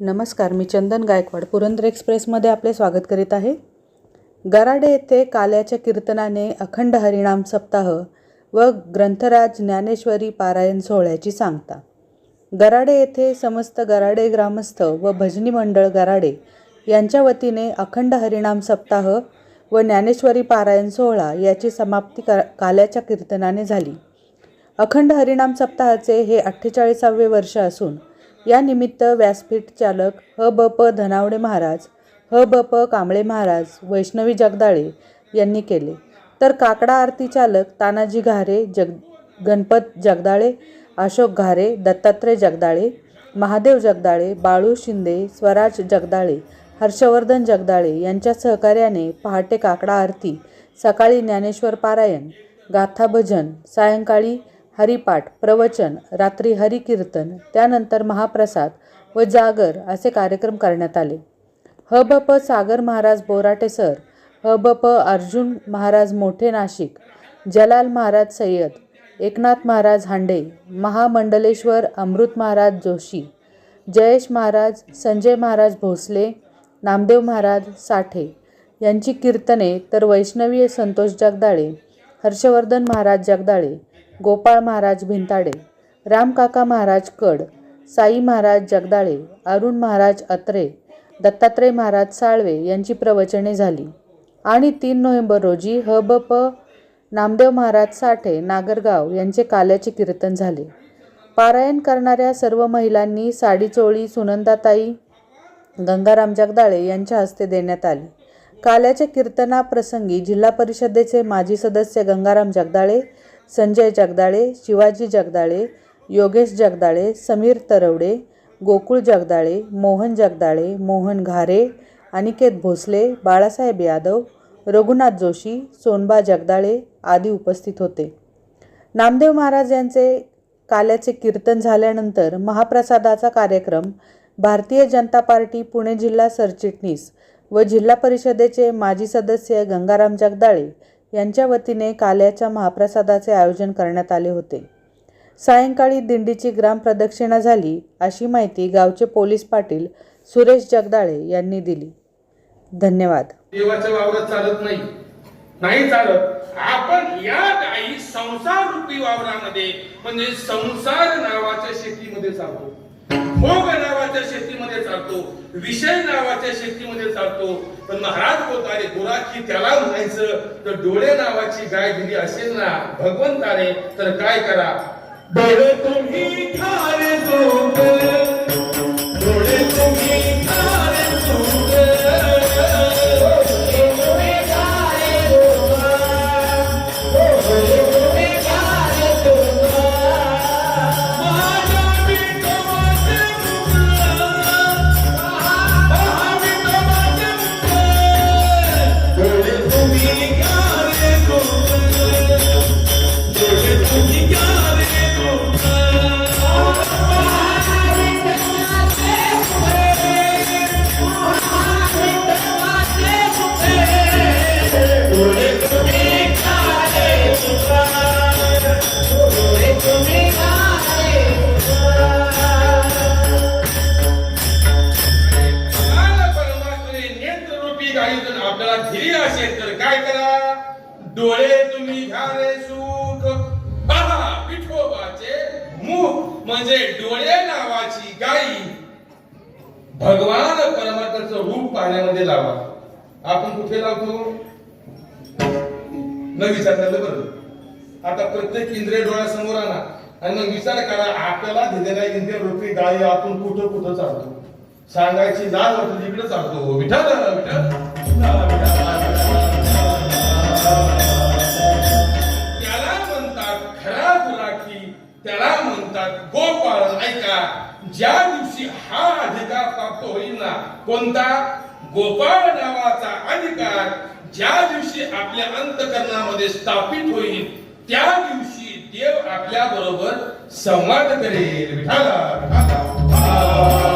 नमस्कार मी चंदन गायकवाड पुरंदर एक्सप्रेसमध्ये आपले स्वागत करीत आहे. गराडे येथे काल्याच्या कीर्तनाने अखंड हरिणाम सप्ताह व ग्रंथराज ज्ञानेश्वरी पारायण सोहळ्याची सांगता. गराडे येथे समस्त गराडे ग्रामस्थ व भजनी मंडळ गराडे यांच्या वतीने अखंड हरिणाम सप्ताह व ज्ञानेश्वरी पारायण सोहळा याची समाप्ती का काल्याच्या कीर्तनाने झाली. अखंड हरिणाम सप्ताहाचे हे अठ्ठेचाळीसावे वर्ष असून या निमित्त व्यासपीठ चालक ह ब प धनावडे महाराज ह ब प कांबळे महाराज वैष्णवी जगदाळे यांनी केले. तर काकडा आरती चालक तानाजी घारे जग गणपत जगदाळे अशोक घारे दत्तात्रय जगदाळे महादेव जगदाळे बाळू शिंदे स्वराज जगदाळे हर्षवर्धन जगदाळे यांच्या सहकार्याने पहाटे काकडा आरती सकाळी ज्ञानेश्वर पारायण गाथा भजन सायंकाळी हरिपाठ प्रवचन रात्री हरिकीर्तन त्यानंतर महाप्रसाद व जागर असे कार्यक्रम करण्यात आले. ह ब प सागर महाराज बोराटे सर ह ब प अर्जुन महाराज मोठे नाशिक जलाल महाराज सय्यद एकनाथ महाराज हांडे महामंडलेश्वर अमृत महाराज जोशी जयेश महाराज संजय महाराज भोसले नामदेव महाराज साठे यांची कीर्तने तर वैष्णवीय संतोष जगदाळे हर्षवर्धन महाराज जगदाळे गोपाळ महाराज भिंताडे रामकाका महाराज कड साई महाराज जगदाळे अरुण महाराज अत्रे दत्तात्रय महाराज साळवे यांची प्रवचने झाली. आणि तीन नोव्हेंबर रोजी ह ब प नामदेव महाराज साठे नागरगाव यांचे काल्याचे कीर्तन झाले. पारायण करणाऱ्या सर्व महिलांनी साडी चोळी सुनंदाताई गंगाराम जगदाळे यांच्या हस्ते देण्यात आली. काल्याच्या कीर्तनाप्रसंगी जिल्हा परिषदेचे माजी सदस्य गंगाराम जगदाळे संजय जगदाळे शिवाजी जगदाळे योगेश जगदाळे समीर तरवडे गोकुळ जगदाळे मोहन जगदाळे मोहन घारे अनिकेत भोसले बाळासाहेब यादव रघुनाथ जोशी सोनबा जगदाळे आदी उपस्थित होते. नामदेव महाराज यांचे काल्याचे कीर्तन झाल्यानंतर महाप्रसादाचा कार्यक्रम भारतीय जनता पार्टी पुणे जिल्हा सरचिटणीस व जिल्हा परिषदेचे माजी सदस्य गंगाराम जगदाळे यांच्या वतीने काल्याच्या महाप्रसादाचे आयोजन करण्यात आले होते. सायंकाळी दिंडीची ग्रामप्रदक्षिणा झाली अशी माहिती गावचे पोलीस पाटील सुरेश जगदाळे यांनी दिली. धन्यवाद. देवाच्या वावरात चालत नाही. नाही चालत. आपण या गायी संसार रूपी वावरामध्ये म्हणजे संसार नावाच्या शेतीमध्ये चालतो. भोग नावाच्या शेतीमध्ये चालतो विषय नावाच्या शेतीमध्ये चालतो. पण महाराज बोलतारे गुराखी त्याला म्हणायचं तर डोळे नावाची गाय दिली असेल ना भगवंताने तर काय करा? डोळे तुम्ही डोळे तुम्ही डोळे तुम्ही घ्या रे सुख पहा विठोबाचे मुख म्हणजे डोळे नावाची गाई. भगवान परमात्म्याचं रूप पाहण्यामध्ये लावा. आपण कुठे लावतो? न विचारलेलं बरं. आता प्रत्येक इंद्रिय डोळ्यासमोर आणा. आणि मग विचार करा आपल्याला दिलेल्या इंद्रिय रूपी गाई आपण कुठं कुठं चालतो? सांगायची लाज होती तिकडे चालतो. विठा विठा खरा गुलाखी त्याला म्हणतात गोपाळ ऐका ज्या दिवशी हा अधिकार प्राप्त होईल ना कोणता? गोपाळ नावाचा अधिकार ज्या दिवशी आपल्या अंतकरणामध्ये स्थापित होईल त्या दिवशी देव आपल्या बरोबर संवाद करेल. विठाला विठाला